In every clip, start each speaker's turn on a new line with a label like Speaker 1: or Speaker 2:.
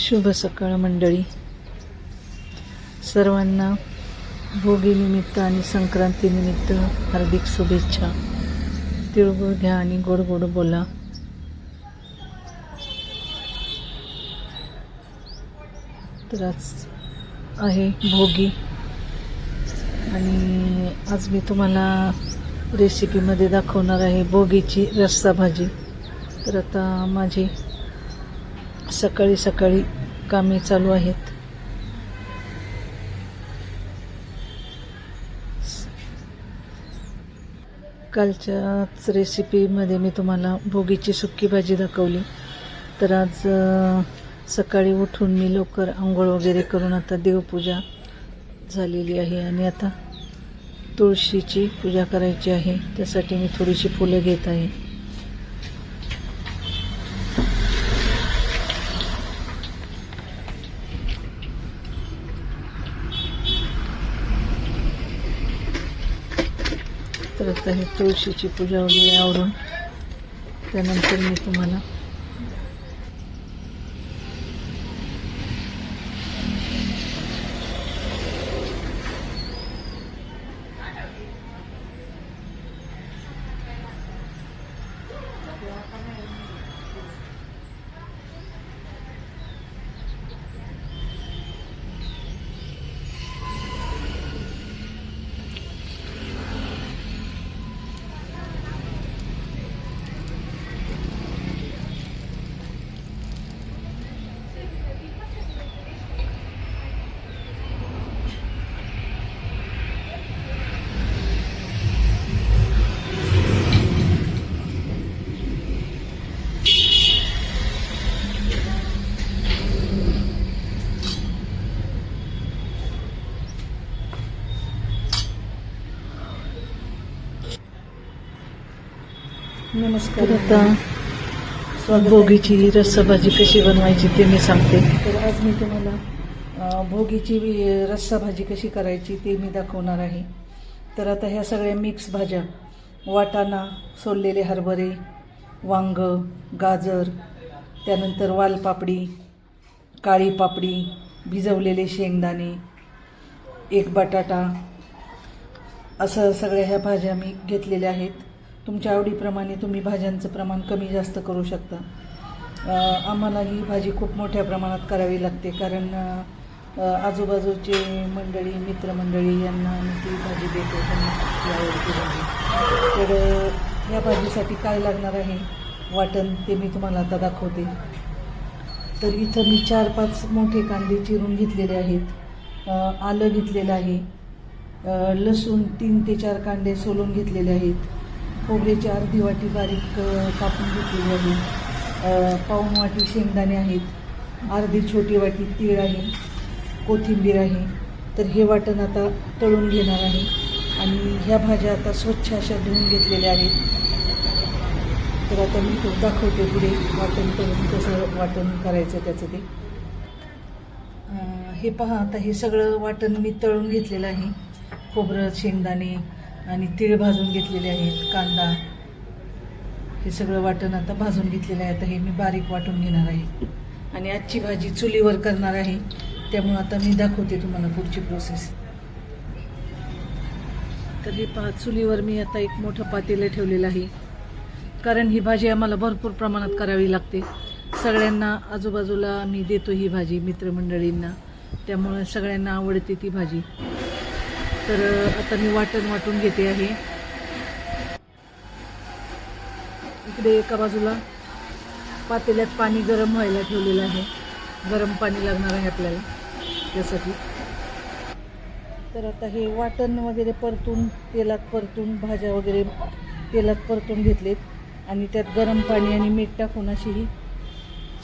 Speaker 1: शुभ सकाळ मंडळी. सर्वांना भोगीनिमित्त आणि संक्रांतीनिमित्त हार्दिक शुभेच्छा. तिळगुळ घ्या आणि गोड गोड बोला. तर आज आहे भोगी. आणि आज मी तुम्हाला रेसिपीमध्ये दाखवणार आहे भोगीची रस्सा भाजी तर आता माझी सकाळी सकाळी कामे चालू आहेत. कालच्याच रेसिपीमध्ये मी तुम्हाला भोगीची सुक्की भाजी दाखवली. तर आज सकाळी उठून मी लवकर आंघोळ वगैरे करून आता देवपूजा झालेली आहे आणि आता तुळशीची पूजा करायची आहे. त्यासाठी मी थोडीशी फुलं घेत आहे. आता हे तुळशीची पूजा वगैरे आवरून त्यानंतर मी तुम्हाला नमस्कार. आता भोगीची रस्साभाजी कशी बनवायची ते मी सांगते. तर आज मी तुम्हाला भोगीची रस्साभाजी कशी करायची ते मी दाखवणार आहे. तर आता ह्या सगळ्या मिक्स भाज्या वाटाणा सोललेले हरभरे वांग गाजर त्यानंतर वालपापडी काळी पापडी भिजवलेले शेंगदाणे एक बटाटा असं सगळ्या ह्या भाज्या मी घेतलेल्या आहेत. तुमच्या आवडीप्रमाणे तुम्ही भाज्यांचं प्रमाण कमी जास्त करू शकता. आम्हाला ही भाजी खूप मोठ्या प्रमाणात करावी लागते कारण आजूबाजूचे मंडळी मित्रमंडळी यांना आम्ही ती भाजी देतो त्यांना ती आवडते भाजी. तर या भाजीसाठी काय लागणार आहे? वाटण ते मी तुम्हाला आता दाखवते. तर इथं मी चार पाच मोठे कांदे चिरून घेतलेले आहेत. आलं घेतलेलं आहे. लसूण तीन ते चार कांदे सोलून घेतलेले आहेत. खोबऱ्याची अर्धी वाटी बारीक कापून घेतलेली आहे. पाऊन पाऊण वाटी शेंगदाणे आहेत. अर्धी छोटी वाटी तीळ आहे. कोथिंबीर आहे. तर हे वाटण आता तळून घेणार आहे. आणि ह्या भाज्या आता स्वच्छ अशा धुवून घेतलेल्या आहेत. तर आता मी तो दाखवते पुढे वाटण तळून कसं वाटण करायचं त्याचं ते. हे पहा आता हे सगळं वाटण मी तळून घेतलेलं आहे. खोबरं शेंगदाणे आणि तीळ भाजून घेतलेले आहेत कांदा. हे सगळं वाटण आता भाजून घेतलेलं आहे. आता हे मी बारीक वाटून घेणार आहे. आणि आजची भाजी चुलीवर करणार आहे. त्यामुळं आता मी दाखवते तुम्हाला पुढची प्रोसेस तर हे पहा चुलीवर मी आता एक मोठं पातेलं ठेवलेलं आहे. कारण ही भाजी आम्हाला भरपूर प्रमाणात करावी लागते. सगळ्यांना आजूबाजूला मी देतो ही भाजी मित्रमंडळींना. त्यामुळे सगळ्यांना आवडते ती भाजी. तर आता मी वाटण वाटून घेते आहे. इकडे एका बाजूला पातेल्यात पाणी गरम व्हायला ठेवलेलं आहे. गरम पाणी लागणार आहे आपल्याला त्यासाठी. तर आता हे वाटण वगैरे परतून तेलात परतून भाज्या वगैरे तेलात परतून घेतलेत. आणि त्यात गरम पाणी आणि मीठ टाकून अशी ही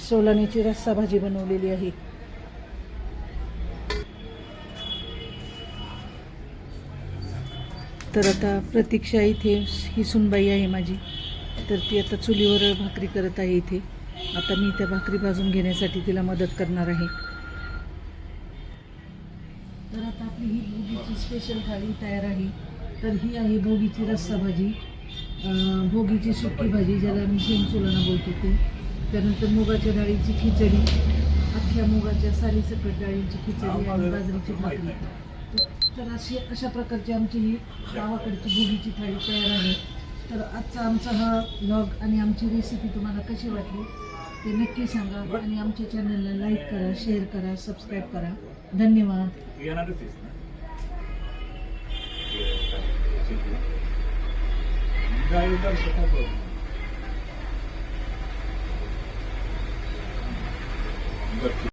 Speaker 1: सोलाण्याची रस्सा भाजी बनवलेली आहे. तर आता प्रतीक्षा इथे ही सुनबाई आहे माझी. तर ती आता चुलीवर भाकरी करत आहे इथे. आता मी त्या भाकरी भाजून घेण्यासाठी तिला मदत करणार आहे. तर आता आपली ही भोगीची स्पेशल थाळी तयार आहे. तर ही आहे भोगीची रस्सा भाजी. भोगीची सुकी भाजी ज्याला मी शेंगचुलाना बोलतो ते. त्यानंतर मुगाच्या डाळीची खिचडी अख्ख्या मुगाच्या साली सकट डाळींची खिचडी आणि बाजरीची भाकरी. तर- अशी अशा प्रकारची आमची ही गावाकडची भोगीची थाळी तयार आहे. तर आजचा आमचा हा ब्लॉग आणि आमची रेसिपी तुम्हाला कशी वाटली ते नक्की सांगा आणि आमच्या चॅनलला लाईक करा शेअर करा सबस्क्राईब करा. धन्यवाद.
Speaker 2: येणारच